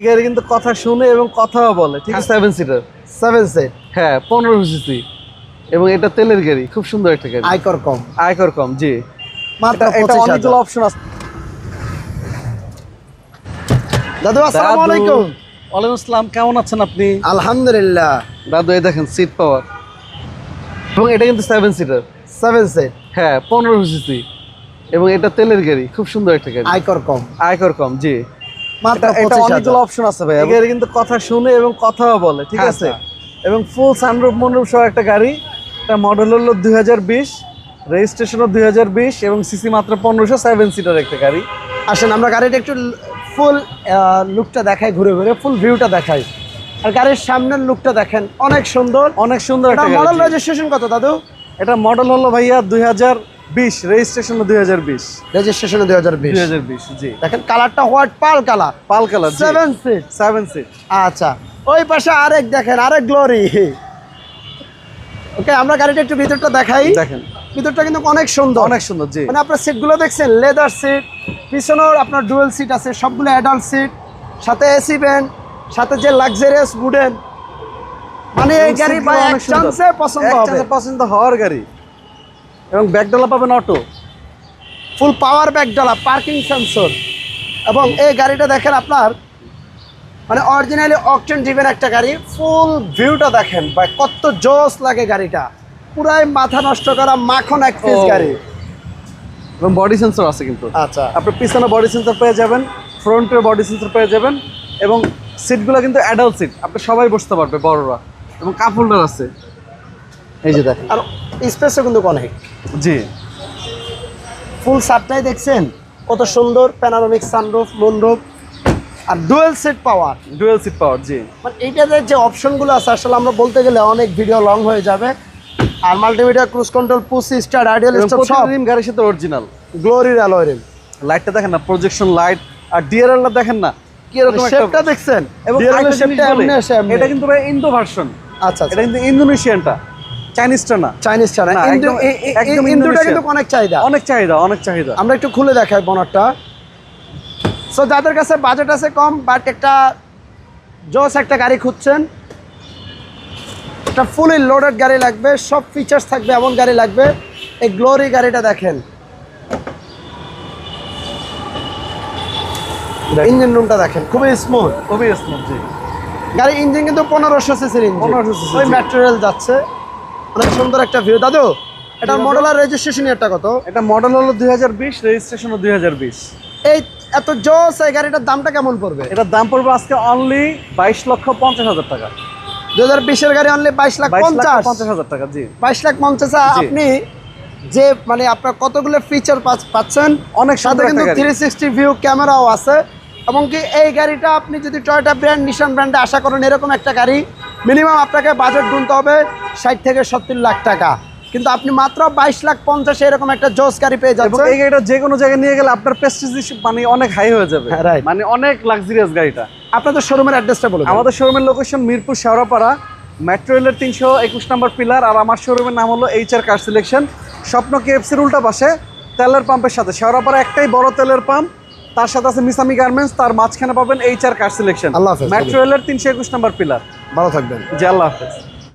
কিন্তু কথা শুনে এবং কথাও বলে ঠিক আছে? সেভেন সিটার সেভেন সেট হ্যাঁ পনেরো সিসি এবং এটা তেলের গাড়ি খুব সুন্দর একটা গাড়ি। আয়কর কম। আয়কর কম জি। মাত্র এটা- এটা অনেকগুলো অপশন আছে। দাদু আসসালামু আলাইকুম। ওয়ালাইকুম আসসালাম কেমন আছেন আপনি? আলহামদুলিল্লাহ। দাদু এই দেখেন সিট পাওয়ার এবং এটা কিন্তু সেভেন সিটার সেভেন সেট হ্যাঁ পনেরো সিসি এবং এটা তেলের গাড়ি খুব সুন্দর একটা গাড়ি। আয়কর কম। আয়কর কম জি। মাত্র এটা- অনেকগুলো অপশন আছে ভাই গাড়ি কিন্তু কথা শুনে এবং কথাও বলে ঠিক হ্যাঁ, আছে? আচ্ছা। এবং ফুল সানরুফ মনরুফ সহ একটা গাড়ি। এটা মডেল হলো দুই হাজার বিশ রেজিস্ট্রেশনও দুই হাজার বিশ এবং সিসি মাত্র পনেরোশো সেভেন সিটার একটা গাড়ি। আসেন আমরা গাড়িটা একটু ফুল লুকটা দেখাই ঘুরে ঘুরে ফুল ভিউটা দেখাই। আর গাড়ির সামনের লুকটা দেখেন অনেক সুন্দর। অনেক সুন্দর একটা মডেল রেজিস্ট্রেশন কত দাদু? এটা মডেল হলো ভাইয়া দুই হাজার বিশ রেজিস্ট্রেশন দুই হাজার বিশ। রেজিস্ট্রেশনে দুই হাজার বিশ। দুই হাজার বিশ জি। দেখেন কালারটা white pearl colour pearl colour seven seat seven seat আচ্ছা ওই পাশে আরেক দেখেন আরেক গ্লোরি ওকে আমরা গাড়িটা একটু ভিতরটা দেখাই। দেখেন। ভিতরটা কিন্তু অনেক সুন্দর। অনেক সুন্দর জি। মানে আপনার সিটগুলো দেখছেন লেদার সিট পিছনেও আপনার ডুয়েল সিট আছে সবগুলো অ্যাডাল্ট সিট সাথে এসি ভ্যান সাথে যে লাক্সারিয়াস উডেন মানে এই গাড়ি seatগুলো এক চান্সে পছন্দ হবে। পছন্দ হওয়ার গাড়ি। এবং ব্যাকডালা পাবেন অটো। ফুল পাওয়ার ব্যাক ডালা পার্কিং সেন্সর এবং এই গাড়িটা দেখেন আপনার মানে অরিজিনালি অকটেন ড্রিভেন একটা গাড়ি ফুল ভিউটা দেখেন ভাই কত জোস লাগে গাড়িটা। পুরাই মাথা নষ্ট করা মাখন এক পিস গাড়ি। এবং বডি সেন্সর আছে কিন্তু। আচ্ছা আপনার পিছনে বডি সেন্সর পেয়ে যাবেন ফ্রন্টে বডি সেন্সর পেয়ে যাবেন এবং সিটগুলো কিন্তু অ্যাডাল্ট সিট আপনি সবাই বসতে পারবে বড়রা। এবং কাপ আছে। এই যে দেখেন। আর স্পেসও কিন্তু অনেক। জি। ফুল সাপ্লাই দেখছেন? কত সুন্দর প্যানারোমিক সানরুফ মুনরুফ আর dual seat power dual seat power জি। মানে এইটাতে যে অপশনগুলো আছে আসলে আমরা বলতে গেলে অনেক ভিডিও লং হয়ে যাবে। আর multimedia cruise control push start idle stop সব। রিম গাড়ির সাথে অরিজিনাল গ্লোরির অ্যালয় রিম লাইটটা দেখেন না প্রজেকশন লাইট আর ডিআরএলটা দেখেন না কি এরকম শেপটা একটা দেখছেন? এবং শেপটা এমনি। আসে এটা কিন্তু ভাই ইন্দো ভার্সন আচ্ছা এটা কিন্তু ইন্দোনেশিয়ানটা চাইনিজটা না। চাইনিজ না, একদম- ইন্দুটা কিন্তু অনেক চাহিদা। অনেক চাহিদা অনেক চাহিদা। আমরা একটু খুলে দেখাই বনারটা। সো যাদের কাছে বাজেট আছে কম বাট একটা জোস একটা গাড়ি খুঁজছেন একটা ফুলি লোডেড গাড়ি লাগবে সব ফিচার্স থাকবে এমন গাড়ি লাগবে। এই গ্লোরি গাড়িটা দেখেন। ইঞ্জিন রুমটা দেখেন খুবই স্মুথ খুবই স্মুথ জি। গাড়ি ইঞ্জিন কিন্তু পনেরোশো সিসির ইঞ্জিন 1500 cc ওই ম্যাটেরিয়াল যাচ্ছে। অনেক সুন্দর একটা ভিউ দাদু দাদু? মডেল আর রেজিস্ট্রেশন একটা কত? এটা মডেল হলো দুই হাজার বিশ রেজিস্ট্রেশনও দুই হাজার বিশ। এই এত জোস এই গাড়িটার দামটা কেমন পড়বে? এটার দাম পড়বে আজকে অনলি বাইশ লক্ষ পঞ্চাশ হাজার টাকা। দু হাজার বিশের গাড়ি অনলি বাইশ লাখ পঞ্চাশ। পঞ্চাশ হাজার টাকা জি। বাইশ লাখ পঞ্চাশ। আপনি যে মানে আপনার কতগুলো ফিচার পাচ্ছেন অনেক সাথে কিন্তু। থ্রি সিক্সটি ভিউ ক্যামেরাও আছে। এবং কি এই গাড়িটা আপনি যদি টয়টা ব্র্যান্ড নিশান ব্র্যান্ডে আশা করেন এরকম একটা গাড়ি মিনিমাম আপনাকে বাজেট গুনতে হবে ষাট থেকে সত্তর লাখ টাকা। কিন্তু আপনি মাত্র বাইশ লাখ পঞ্চাশে এরকম একটা জোস গাড়ি পেয়ে যাচ্ছেন। এই গাড়িটা যে কোনো জায়গায় নিয়ে গেলে আপনার প্রেস্টিজ মানে অনেক হাই হয়ে যাবে। হ্যাঁ, মানে অনেক লাক্সারিয়াস গাড়িটা। আপনাদের শোরুমের অ্যাড্রেসটা বলুন আমাদের শোরুমের লোকেশন মিরপুর শেওড়াপাড়া মেট্রো রেলের তিনশো একুশ নম্বর পিলার আর আমার শোরুমের নাম হলো এইচ আর কার সিলেকশন স্বপ্ন কেএফসির উল্টা পাশে তেলের পাম্পের সাথে। শেওড়াপাড়া একটাই বড় তেলের পাম্প তার সাথে আছে মিসামি গার্মেন্টস তার মাঝখানে পাবেন এইচ আর কার সিলেকশন আল্লাহ মেট্রো রেলের তিনশো একুশ নম্বর পিলার ভালো থাকবেন। জি আল্লাহ হাফেজ।